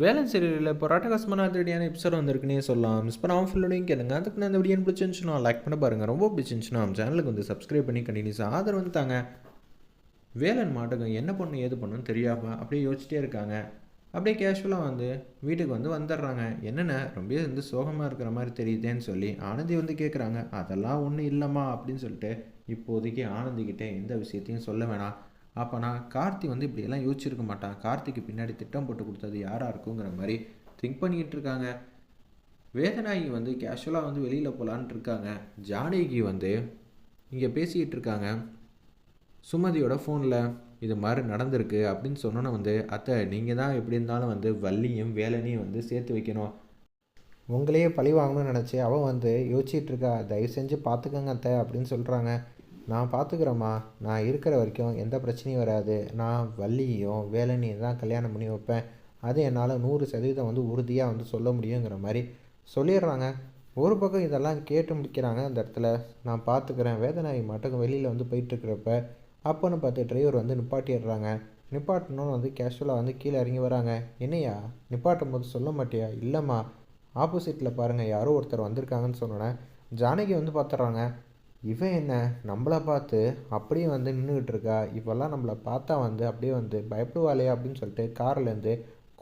வேலன் சீரியலில் இப்போ ராட்டகாசமான அதிரடியான எபிசோட் வந்திருக்குன்னே சொல்லலாம். மிஸ் பண்ணாமல் ஃபுல்லோடையும் கேளுங்க. அதுக்கு நான் இந்த வீடியோ பிடிச்சிருந்துச்சுன்னா லைக் பண்ண பாருங்கள் ரொம்ப பிடிச்சிருந்துச்சுன்னா நம்ம சேனலுக்கு வந்து சப்ஸ்கிரைப் பண்ணி கண்டினியூஸாக ஆதரவு வந்து தாங்க. வேலன் மாட்டகம் என்ன பண்ணும் ஏது பண்ணுன்னு தெரியாமல் அப்படியே யோசிச்சிட்டே இருக்காங்க. அப்படியே கேஷுவலாக வந்து வீட்டுக்கு வந்து வந்துடுறாங்க. என்னென்ன? ரொம்ப வந்து சோகமாக இருக்கிற மாதிரி தெரியுதேன்னு சொல்லி ஆனந்தி வந்து கேட்குறாங்க அதெல்லாம் ஒன்றும் இல்லைம்மா அப்படின்னு சொல்லிட்டு இப்போதைக்கு ஆனந்திக்கிட்டே எந்த விஷயத்தையும் சொல்ல வேணாம். அப்போனா கார்த்தி வந்து இப்படியெல்லாம் யோசிச்சிருக்க மாட்டான். கார்த்திக்கு பின்னாடி திட்டம் போட்டு கொடுத்தது யாராக இருக்குங்கிற மாதிரி திங்க் பண்ணிக்கிட்டு இருக்காங்க. வேதநாயகி வந்து கேஷுவலாக வந்து வெளியில் போகலான்ட்டு இருக்காங்க. ஜானகி வந்து இங்கே பேசிக்கிட்டு இருக்காங்க. சுமதியோட ஃபோனில் இது மாதிரி நடந்திருக்கு அப்படின்னு சொன்னோன்னே வந்து அத்தை நீங்கள் தான் எப்படி இருந்தாலும் வந்து வள்ளியும் வேலனையும் வந்து சேர்த்து வைக்கணும். உங்களையே பழி வாங்கணும்னு நினச்சி அவன் வந்து யோசிச்சிட்ருக்கா தயவு செஞ்சு பார்த்துக்கங்க அத்தை அப்படின்னு சொல்கிறாங்க நான் பார்த்துக்குறேம்மா நான் இருக்கிற வரைக்கும் எந்த பிரச்சனையும் வராது. நான் வள்ளியையும் வேலனையும் தான் கல்யாணம் பண்ணி வைப்பேன். அது என்னால் நூறு சதவீதம் வந்து உறுதியாக வந்து சொல்ல முடியுங்கிற மாதிரி சொல்லிடுறாங்க. ஒரு பக்கம் இதெல்லாம் கேட்டு முடிக்கிறாங்க அந்த இடத்துல. நான் பார்த்துக்கிறேன் வேதநாயகி மட்டும் வெளியில் வந்து போயிட்டுருக்கிறப்ப அப்போன்னு பார்த்து டிரைவர் வந்து நிப்பாட்டிடுறாங்க. நிப்பாட்டணும்னு வந்து கேஷுவலாக வந்து கீழே இறங்கி வராங்க. என்னையா நிப்பாட்டும் போது சொல்ல மாட்டியா? இல்லைம்மா. ஆப்போசிட்டில் பாருங்கள் யாரோ ஒருத்தர் வந்திருக்காங்கன்னு சொன்னோன்னே ஜானகி வந்து பார்த்துட்றாங்க இவன் என்ன? நம்மளை பார்த்து அப்படியே வந்து நின்றுக்கிட்டு இருக்கா? இப்போல்லாம் நம்மளை பார்த்தா வந்து அப்படியே வந்து பயப்படுவாளே அப்படின்னு சொல்லிட்டு கார்லேருந்து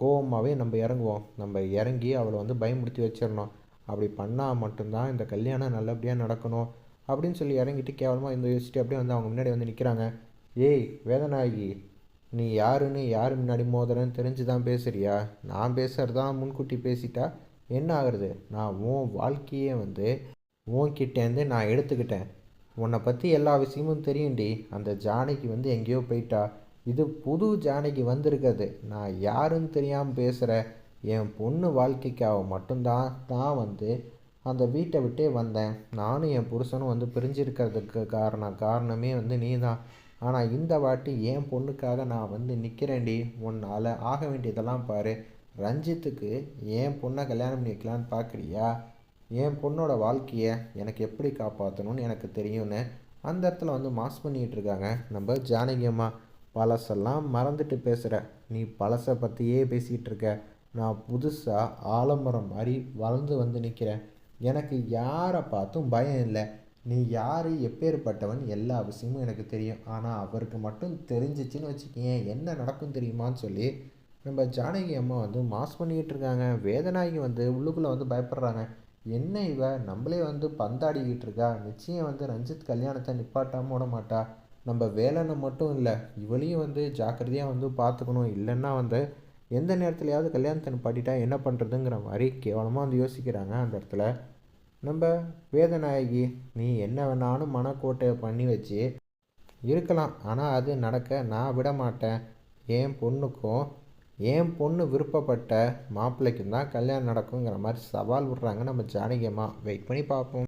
கோவமாகவே நம்ம இறங்குவோம். நம்ம இறங்கி அவளை வந்து பயமுடுத்தி வச்சிடணும். அப்படி பண்ணால் மட்டும்தான் இந்த கல்யாணம் நல்லபடியாக நடக்கணும் அப்படின்னு சொல்லி இறங்கிட்டு கேவலமாக இந்த யோசிச்சுட்டு அப்படியே வந்து அவங்க முன்னாடி வந்து நிற்கிறாங்க ஏய் வேதனாகி நீ யாருன்னு யார் முன்னாடி மோதுறன்னு தெரிஞ்சு தான் பேசுகிறியா நான் பேசுகிறது தான் முன்கூட்டி பேசிட்டா என்ன ஆகுறது? நான் உன் வாழ்க்கையே வந்து உன்கிட்டேருந்து நான் எடுத்துக்கிட்டேன். உன்னை பற்றி எல்லா விஷயமும் தெரியும்டி. அந்த ஜானகி வந்து எங்கேயோ போயிட்டா. இது புது ஜானகி வந்திருக்கிறது. நான் யாருன்னு தெரியாமல் பேசுகிற என் பொண்ணு வாழ்க்கைக்காக மட்டும்தான் தான் வந்து அந்த வீட்டை விட்டே வந்தேன். நானும் என் புருஷனும் வந்து பிரிஞ்சிருக்கிறதுக்கு காரணம் காரணமே வந்து நீ தான் ஆனால் இந்த வாட்டி என் பொண்ணுக்காக நான் வந்து நிற்கிறேன்டி உன்னால் ஆக வேண்டியதெல்லாம் பாரு. ரஞ்சித்துக்கு என் பொண்ணை கல்யாணம் பண்ணி வைக்கலான்னு பார்க்குறியா என் பொண்ணோட வாழ்க்கையை எனக்கு எப்படி காப்பாற்றணும்னு எனக்கு தெரியும்னு அந்த இடத்துல வந்து மாஸ் பண்ணிகிட்டு இருக்காங்க. நம்ம ஜானகி அம்மா பழசெல்லாம் மறந்துட்டு பேசுகிற நீ பழசை பற்றியே பேசிகிட்டு இருக்க. நான் புதுசாக ஆலமரம் மாதிரி வளர்ந்து வந்து நிற்கிறேன் எனக்கு யாரை பார்த்தும் பயம் இல்லை. நீ யார் எப்பேற்பட்டவன் எல்லா விஷயமும் எனக்கு தெரியும். ஆனால் அவருக்கு மட்டும் தெரிஞ்சிச்சின்னு வச்சுக்கேன் என்ன நடக்கும் தெரியுமான்னு சொல்லி நம்ம ஜானகி அம்மா வந்து மாஸ் பண்ணிக்கிட்டு இருக்காங்க. வேதநாயகி வந்து உள்ளுக்குள்ளே வந்து பயப்படுறாங்க. என்ன இவ? நம்மளே வந்து பந்தாடிக்கிட்டு இருக்கா? நிச்சயம் வந்து ரஞ்சித் கல்யாணத்தை நிப்பாட்டாமல் விட மாட்டா. நம்ம வேலைன்னு மட்டும் இல்லை இவளையும் வந்து ஜாக்கிரதையாக வந்து பார்த்துக்கணும் இல்லைன்னா வந்து எந்த நேரத்துலையாவது கல்யாணத்தை நிப்பாட்டிட்டா என்ன பண்ணுறதுங்கிற மாதிரி கேவலமாக வந்து யோசிக்கிறாங்க அந்த இடத்துல. நம்ம வேதநாயகி நீ என்ன வேணாலும் மனக்கோட்டையை பண்ணி வச்சு இருக்கலாம். ஆனால் அது நடக்க நான் விட மாட்டேன். என் பொண்ணுக்கும் என் பொண்ணு விருப்பப்பட்ட மாப்பிள்ளைக்கும் தான் கல்யாணம் நடக்குங்கிற மாதிரி சவால் விட்றாங்க நம்ம ஜானகி அம்மா வெயிட் பண்ணி பார்ப்போம்.